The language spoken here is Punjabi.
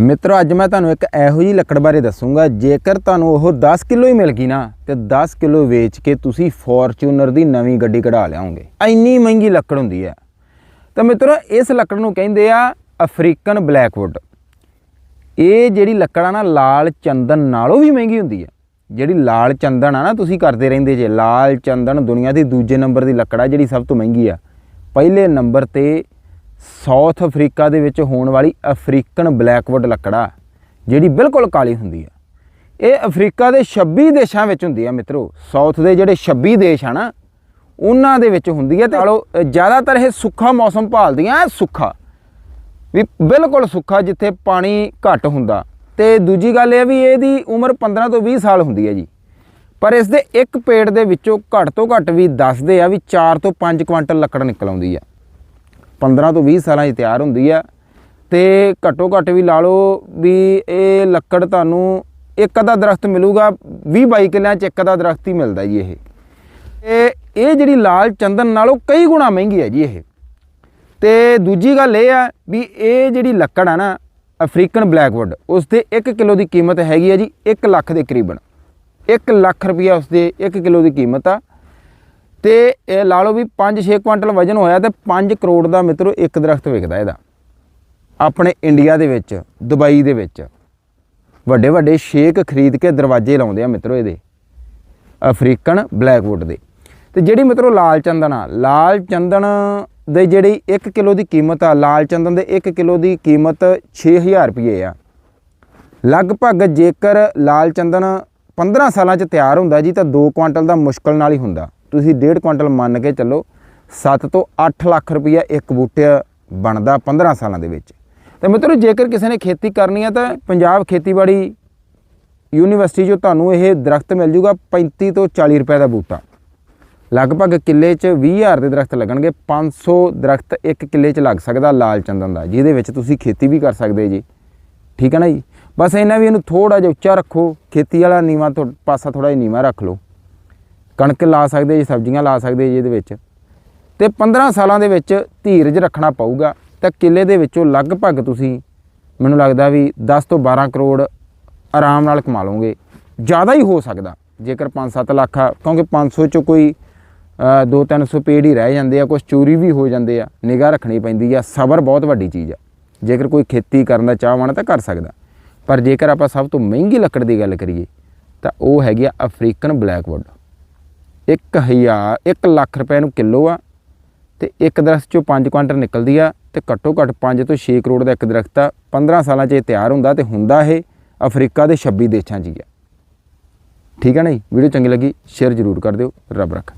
ਮਿੱਤਰੋ, ਅੱਜ ਮੈਂ ਤੁਹਾਨੂੰ ਇੱਕ ਇਹੋ ਜੀ ਲੱਕੜ ਬਾਰੇ ਦੱਸੂਗਾ, ਜੇਕਰ ਤੁਹਾਨੂੰ ਉਹ 10 ਕਿਲੋ ਹੀ ਮਿਲ ਗਈ ਨਾ, ਤੇ 10 ਕਿਲੋ ਵੇਚ ਕੇ ਤੁਸੀਂ ਫੋਰਚੂਨਰ ਦੀ ਨਵੀਂ ਗੱਡੀ ਕਢਾ ਲਿਆਉਂਗੇ ਇੰਨੀ ਮਹਿੰਗੀ ਲੱਕੜ ਹੁੰਦੀ ਹੈ। ਤਾਂ ਮਿੱਤਰੋ, ਇਸ ਲੱਕੜ ਨੂੰ ਕਹਿੰਦੇ ਆ ਅਫਰੀਕਨ ਬਲੈਕਵੁੱਡ। ਇਹ ਜਿਹੜੀ ਲੱਕੜ ਆ ਨਾ, ਲਾਲ ਚੰਦਨ ਨਾਲੋਂ ਵੀ ਮਹਿੰਗੀ ਹੁੰਦੀ ਹੈ। ਜਿਹੜੀ ਲਾਲ ਚੰਦਨ ਆ ਨਾ, ਤੁਸੀਂ ਕਰਦੇ ਰਹਿੰਦੇ ਜੇ, ਲਾਲ ਚੰਦਨ ਦੁਨੀਆ ਦੀ ਦੂਜੇ ਨੰਬਰ ਦੀ ਲੱਕੜ ਆ ਜਿਹੜੀ ਸਭ ਤੋਂ ਮਹਿੰਗੀ ਆ। ਪਹਿਲੇ ਨੰਬਰ ਤੇ ਸਾਊਥ ਅਫਰੀਕਾ ਦੇ ਵਿੱਚ ਹੋਣ ਵਾਲੀ ਅਫਰੀਕਨ ਬਲੈਕਵੁੱਡ ਲੱਕੜਾ, ਜਿਹੜੀ ਬਿਲਕੁਲ ਕਾਲੀ ਹੁੰਦੀ ਆ। ਇਹ ਅਫਰੀਕਾ ਦੇ 26 ਦੇਸ਼ਾਂ ਵਿੱਚ ਹੁੰਦੀ ਆ ਮਿੱਤਰੋ। ਸਾਊਥ ਦੇ ਜਿਹੜੇ 26 ਦੇਸ਼ ਆ ਨਾ, ਉਹਨਾਂ ਦੇ ਵਿੱਚ ਹੁੰਦੀ ਆ ਤੇ ਨਾਲੋਂ ਜ਼ਿਆਦਾਤਰ ਇਹ ਸੁੱਖਾ ਮੌਸਮ ਭਾਲਦੀਆਂ ਸੁੱਖਾ। ਵੀ ਬਿਲਕੁਲ ਸੁੱਖਾ, ਜਿੱਥੇ ਪਾਣੀ ਘੱਟ ਹੁੰਦਾ। ਤੇ ਦੂਜੀ ਗੱਲ ਇਹ ਵੀ ਇਹਦੀ ਉਮਰ 15 ਤੋਂ 20 ਸਾਲ ਹੁੰਦੀ ਹੈ ਜੀ। ਪਰ ਇਸ ਦੇ ਇੱਕ ਪੇੜ ਦੇ ਵਿੱਚੋਂ ਘੱਟ ਤੋਂ ਘੱਟ ਵੀ ਦੱਸਦੇ ਆ ਵੀ 4 ਤੋਂ 5 ਕੁਇੰਟਲ ਲੱਕੜ ਨਿਕਲ ਆਉਂਦੀ ਆ। 15 ਤੋਂ 20 ਸਾਲਾਂ 'ਚ ਤਿਆਰ ਹੁੰਦੀ ਆ। ਤੇ ਘੱਟੋ ਘੱਟ ਵੀ ਲਾ ਲਓ ਵੀ ਇਹ ਲੱਕੜ ਤੁਹਾਨੂੰ ਇੱਕ ਅੱਧਾ ਦਰਖਤ ਮਿਲੂਗਾ 20 22 ਕਿੱਲਿਆਂ 'ਚ ਇੱਕ ਅੱਧਾ ਦਰਖਤ ਹੀ ਮਿਲਦਾ ਜੀ ਇਹ। ਇਹ ਇਹ ਜਿਹੜੀ ਲਾਲ ਚੰਦਨ ਨਾਲੋਂ ਕਈ ਗੁਣਾ ਮਹਿੰਗੀ ਹੈ ਜੀ ਇਹ। ਤੇ ਦੂਜੀ ਗੱਲ ਇਹ ਆ ਵੀ ਇਹ ਜਿਹੜੀ ਲੱਕੜ ਆ ਨਾ ਅਫਰੀਕਨ ਬਲੈਕਵੁੱਡ ਉਸ ਦੇ 1 ਕਿਲੋ ਦੀ ਕੀਮਤ ਹੈਗੀ ਆ ਜੀ 1 ਲੱਖ ਦੇ ਕਰੀਬਨ। 1 ਲੱਖ ਰੁਪਈਆ ਉਸ ਦੇ 1 ਕਿਲੋ ਦੀ ਕੀਮਤ ਆ। ਤੇ ਇਹ ਲਾ ਲਓ ਵੀ 5-6 ਕੁਇੰਟਲ ਵਜਨ ਹੋਇਆ ਤੇ 5 ਕਰੋੜ ਦਾ ਮਿੱਤਰੋ ਇੱਕ ਦਰਖਤ ਵਿਕਦਾ ਇਹਦਾ। ਆਪਣੇ ਇੰਡੀਆ ਦੇ ਵਿੱਚ, ਦੁਬਈ ਦੇ ਵਿੱਚ। ਵੱਡੇ ਵੱਡੇ ਸ਼ੇਕ ਖਰੀਦ ਕੇ ਦਰਵਾਜ਼ੇ ਲਾਉਂਦੇ ਆ ਮਿੱਤਰੋ ਇਹਦੇ। ਅਫਰੀਕਨ ਬਲੈਕਵੁੱਡ ਦੇ। ਤੇ ਜਿਹੜੀ ਮਿੱਤਰੋ ਲਾਲ ਚੰਦਨ ਆ, ਲਾਲ ਚੰਦਨ ਦੇ ਜਿਹੜੀ 1 ਕਿਲੋ ਦੀ ਕੀਮਤ ਆ, ਲਾਲ ਚੰਦਨ ਦੇ 1 ਕਿਲੋ ਦੀ ਕੀਮਤ 6000 ਰੁਪਏ ਆ। ਲਗਭਗ ਜੇਕਰ ਲਾਲ ਚੰਦਨ 15 ਸਾਲਾਂ 'ਚ ਤਿਆਰ ਹੁੰਦਾ ਜੀ, ਤਾਂ 2 ਕੁਆਂਟਲ ਦਾ ਮੁਸ਼ਕਲ ਨਾਲ ਹੀ ਹੁੰਦਾ। ਤੁਸੀਂ ਡੇਢ ਕੁਇੰਟਲ ਮੰਨ ਕੇ ਚੱਲੋ 7 ਤੋਂ 8 ਲੱਖ ਰੁਪਈਆ ਇੱਕ ਬੂਟੇ ਬਣਦਾ 15 ਸਾਲਾਂ ਦੇ ਵਿੱਚ। ਤੇ ਮਿੱਤਰੋ, ਜੇਕਰ ਕਿਸੇ ਨੇ ਖੇਤੀ ਕਰਨੀ ਹੈ ਤਾਂ ਪੰਜਾਬ ਖੇਤੀਬਾੜੀ ਯੂਨੀਵਰਸਿਟੀ 'ਚੋਂ ਤੁਹਾਨੂੰ ਇਹ ਦਰਖਤ ਮਿਲ ਜੂਗਾ 35 ਤੋਂ 40 ਰੁਪਏ ਦਾ ਬੂਟਾ। ਲਗਭਗ ਕਿੱਲੇ 'ਚ 20000 ਦੇ ਦਰਖਤ ਲੱਗਣਗੇ 500 ਦਰਖਤ ਇੱਕ ਕਿੱਲੇ 'ਚ ਲੱਗ ਸਕਦਾ ਲਾਲ ਚੰਦਨ ਦਾ, ਜਿਹਦੇ ਵਿੱਚ ਤੁਸੀਂ ਖੇਤੀ ਵੀ ਕਰ ਸਕਦੇ ਜੀ। ਠੀਕ ਹੈ ਨਾ ਜੀ? ਬਸ ਇਹਨਾਂ ਵੀ ਇਹਨੂੰ ਥੋੜਾ ਜਿਹਾ ਉੱਚਾ ਰੱਖੋ, ਖੇਤੀ ਵਾਲਾ ਨੀਵਾ ਤੋਂ ਪਾਸਾ ਥੋੜਾ ਜਿਹਾ ਨੀਵਾ ਰੱਖ ਲਓ। ਕਣਕ ਲਾ ਸਕਦੇ ਜੀ, ਸਬਜ਼ੀਆਂ ਲਾ ਸਕਦੇ ਜੀ ਇਹਦੇ ਵਿੱਚ। ਤੇ 15 ਸਾਲਾਂ ਦੇ ਵਿੱਚ ਧੀਰਜ ਰੱਖਣਾ ਪਊਗਾ। ਤਾਂ ਕਿੱਲੇ ਦੇ ਵਿੱਚੋਂ ਲਗਭਗ ਤੁਸੀਂ ਮੈਨੂੰ ਲੱਗਦਾ ਵੀ 10 ਤੋਂ 12 ਕਰੋੜ ਆਰਾਮ ਨਾਲ ਕਮਾ ਲਓਗੇ। ਜ਼ਿਆਦਾ ਹੀ ਹੋ ਸਕਦਾ। ਜੇਕਰ 5-7 ਲੱਖ ਆ, ਕਿਉਂਕਿ 500 ਚੋਂ ਕੋਈ 2-300 ਪੇੜ ਹੀ ਰਹਿ ਜਾਂਦੇ ਆ ਕੁਝ ਚੋਰੀ ਵੀ ਹੋ ਜਾਂਦੇ ਆ, ਨਿਗਾਹ ਰੱਖਣੀ ਪੈਂਦੀ ਆ। ਸਬਰ ਬਹੁਤ ਵੱਡੀ ਚੀਜ਼ ਆ। ਜੇਕਰ ਕੋਈ ਖੇਤੀ ਕਰਨ ਦਾ ਚਾਹਵਾਨ ਤਾਂ ਕਰ ਸਕਦਾ। ਪਰ ਜੇਕਰ ਆਪਾਂ ਸਭ ਤੋਂ ਮਹਿੰਗੀ ਲੱਕੜ ਦੀ ਗੱਲ ਕਰੀਏ, ਤਾਂ ਉਹ ਹੈਗੀ ਆ ਅਫਰੀਕਨ ਬਲੈਕਵੁੱਡ। 1000 1 ਲੱਖ ਰੁਪਏ ਨੂੰ ਕਿਲੋ ਆ ਤੇ ਇੱਕ ਦਰਖਤ ਚੋਂ 5 ਕੁਆਂਟਲ ਨਿਕਲਦੀ ਆ ਤੇ ਘੱਟੋ ਘੱਟ 5 ਤੋਂ 6 ਕਰੋੜ ਦਾ ਇੱਕ ਦਰਖਤ ਆ। 15 ਸਾਲਾਂ 'ਚ ਇਹ ਤਿਆਰ ਹੁੰਦਾ ਤੇ ਹੁੰਦਾ ਇਹ ਅਫਰੀਕਾ ਦੇ 26 ਦੇਸ਼ਾਂ 'ਚ ਹੀ ਆ। ਠੀਕ ਹੈ ਨਾ ਜੀ ਵੀਡੀਓ ਚੰਗੀ ਲੱਗੀ, ਸ਼ੇਅਰ ਜ਼ਰੂਰ ਕਰ ਦਿਓ, ਰੱਬ ਰੱਖਾ।